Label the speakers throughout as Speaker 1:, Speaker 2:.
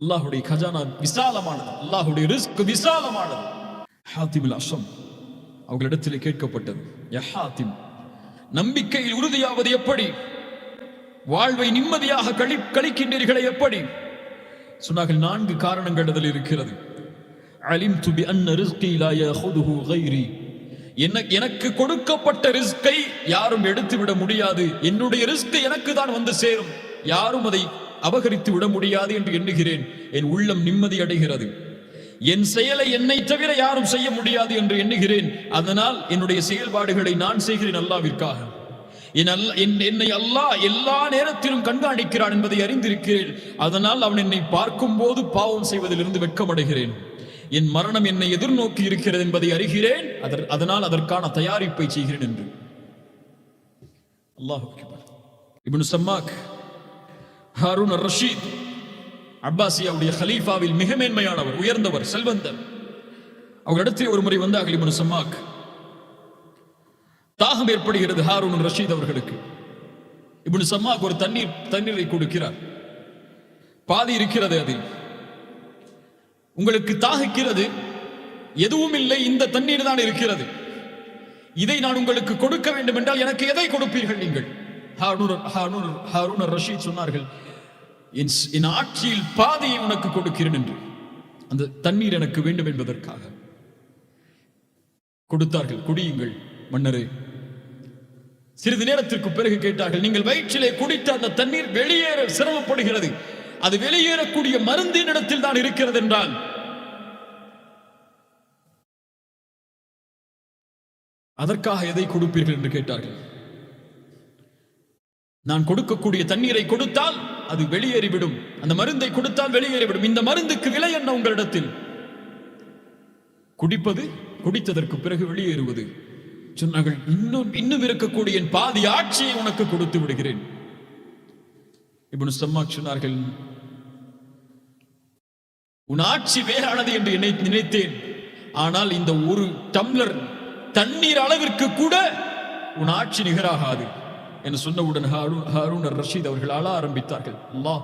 Speaker 1: அல்லாஹுடைய கஜானா விசாலமானது அல்லாஹுடைய ரிஸ்க் விசாலமானது. ஹாத்திமில் அஷம் அவர்களிடத்தில் கேட்கப்பட்டது யஹாத்திம் ஹாத்திம் நம்பிக்கையில் உறுதியாவது எப்படி? வாழ்வை நிம்மதியாக கழி கழிக்கின்றீர்களே எப்படி? சொன்னார்கள் நான்கு காரணங்கள் அதில் இருக்கிறது. அலிம் துபி அன்ன ரிஸ்கி லா கைரி. என்ன எனக்கு கொடுக்கப்பட்ட ரிஸ்கை யாரும் எடுத்து விட முடியாது. என்னுடைய ரிஸ்க் எனக்கு தான் வந்து சேரும். யாரும் அதை அபகரித்து விட முடியாது என்று எண்ணுகிறேன். என் உள்ளம் நிம்மதி அடைகிறது. என் செயலை என்னை தவிர யாரும் செய்ய முடியாது என்று எண்ணுகிறேன். அதனால் என்னுடைய செயல்பாடுகளை நான் செய்கிறேன் அல்லாவிற்காக. என் அல்ல என்னை அல்லாஹ் எல்லா நேரத்திலும் கண்காணிக்கிறான் என்பதை அறிந்திருக்கிறேன். அதனால் அவன் என்னை பார்க்கும் போது பாவம் செய்வதிலிருந்து வெட்கமடைகிறேன். என் மரணம் என்னை எதிர்நோக்கி இருக்கிறது என்பதை அறிகிறேன். அதர் அதனால் அதற்கான தயாரிப்பை செய்கிறேன் என்று. அல்லாஹ் இப்னு சம்மாக் ஹாரூன் ரஷீத் அப்பாசியாவுடைய ஹலீஃபாவில் மிக மேன்மையானவர் உயர்ந்தவர் செல்வந்தர். அவரிடத்தில் ஒரு முறை வந்து அகலிமனு சம்மாக். தாகம் ஏற்படுகிறது ஹாரூன் ரஷீத் அவர்களுக்கு. இப்படி சம்மாக் ஒரு தண்ணீர் தண்ணீரை கொடுக்கிறார். பாதி இருக்கிறது அதில். உங்களுக்கு தாகிக்கிறது எதுவும் இல்லை இந்த தண்ணீர் தான் இருக்கிறது. இதை நான் உங்களுக்கு கொடுக்க வேண்டும் என்றால் எனக்கு எதை கொடுப்பீர்கள் நீங்கள்? ஹாரூன் ரஷீத் சொன்னார்கள் என் என் ஆட்சியில் பாதையை உனக்கு கொடுக்கிறேன் என்று. அந்த தண்ணீர் எனக்கு வேண்டும் என்பதற்காக. கொடுத்தார்கள். குடியுங்கள் மன்னரே. சிறிது நேரத்திற்கு பிறகு கேட்டார்கள் நீங்கள் வயிற்றிலே குடித்த அந்த தண்ணீர் வெளியேற சிரமப்படுகிறது. அது வெளியேறக்கூடிய மருந்தின் இடத்தில் தான் இருக்கிறது என்றால் அதற்காக எதை கொடுப்பீர்கள்? என்று கேட்டார்கள். நான் கொடுக்கக்கூடிய தண்ணீரை கொடுத்தால் அது வெளியேறிவிடும். அந்த மருந்தை கொடுத்தால் வெளியேறிவிடும். இந்த மருந்துக்கு விலை என்ன உங்களிடத்தில்? குடிப்பது குடித்ததற்கு பிறகு வெளியேறுவது. சொன்னார்கள் இன்னும் இன்னும் இருக்கக்கூடிய என் பாதி ஆட்சியை உனக்கு கொடுத்து விடுகிறேன். இப்படி சம்மா சொன்னார்கள் உன் ஆட்சி வேறானது என்று நினை- நினைத்தேன். ஆனால் இந்த ஒரு டம்ளர் தண்ணீர் அளவிற்கு கூட உன் ஆட்சி நிகராகாது. என்று சொன்னவுடன் ஹாரூன் ஹாரூன் ரஷீத் அவர்கள் அழ ஆரம்பித்தார்கள். அல்லாஹ்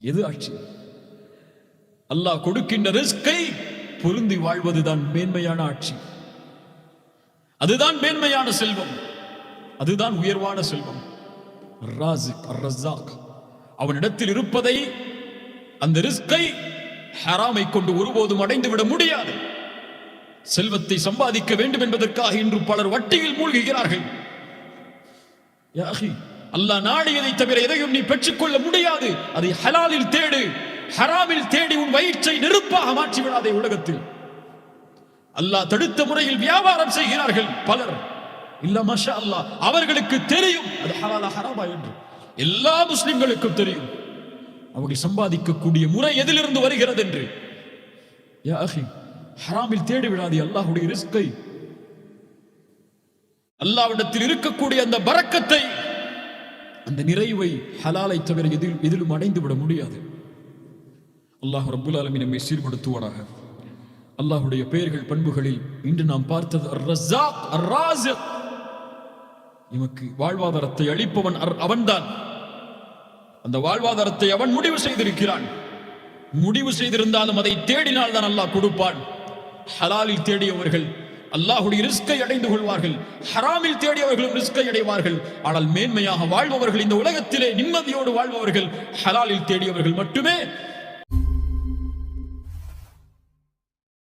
Speaker 1: எது ஆட்சி? அல்லாஹ் கொடுக்கின்ற ரிஸ்கை பொருந்தி வாழ்வதுதான் மேன்மையான ஆட்சி. அதுதான் மேன்மையான செல்வம். அதுதான் உயர்வான செல்வம். அவனிடத்தில் இருப்பதை அந்த ரிஸ்கை ஹராமை கொண்டு ஒருபோதும் அடைந்து விட முடியாது. செல்வத்தை சம்பாதிக்க வேண்டும் என்பதற்காக இன்று பலர் வட்டியில் மூழ்குகிறார்கள். அல்லாஹ் நாடியதை தவிர எதையும் நீ பெற்றுக்கொள்ள முடியாது. அதை ஹலாலில் தேடு ஹராமில் தேடி உன் வயிற்றை நெருப்பாக மாற்றி விடாதே உலகத்தில். அல்லாஹ் தடுத்த முறையில் வியாபாரம் செய்கிறார்கள் பலர். இல்ல மஷா அல்லாஹ் அவர்களுக்கு தெரியும். அது ஹலாலா ஹராமா என்று. எல்லா முஸ்லிம்களுக்கும் தெரியும். அவர்கள் சம்பாதிக்கக்கூடிய முறை எதிலிருந்து வருகிறது என்று. யா ஹராமில் தேடி விடாதே அல்லாஹுடைய ரிஸ்கை அல்லாவிடத்தில் இருக்கக்கூடிய அந்த பறக்கத்தை அந்த நிறைவை ஹலாலை தவிர எதில் எதிலும் அடைந்து விட முடியாது. அல்லாஹ் ரபுல் ஆலமீன் நம்மை சீர்படுத்துவாராக அல்லாஹுடைய பெயர்கள் பண்புகளில் இன்று நாம் பார்த்தது அர் ரஸாக் அர் ராஸிக் எமக்கு வாழ்வாதாரத்தை அளிப்பவன் அர்- அவன்தான். அந்த வாழ்வாதாரத்தை அவன் முடிவு செய்திருக்கிறான். முடிவு செய்திருந்தாலும் அதை தேடினால் தான் அல்லாஹ் கொடுப்பான். ஹலாலில் தேடியவர்கள் அல்லாஹுடைய ரிஸ்கை அடைந்து கொள்வார்கள். ஹராமில் தேடியவர்களும் ரிஸ்கை அடைவார்கள். ஆனால் மேன்மையாக வாழ்பவர்கள் இந்த உலகத்திலே நிம்மதியோடு வாழ்பவர்கள். ஹலாலில் தேடியவர்கள் மட்டுமே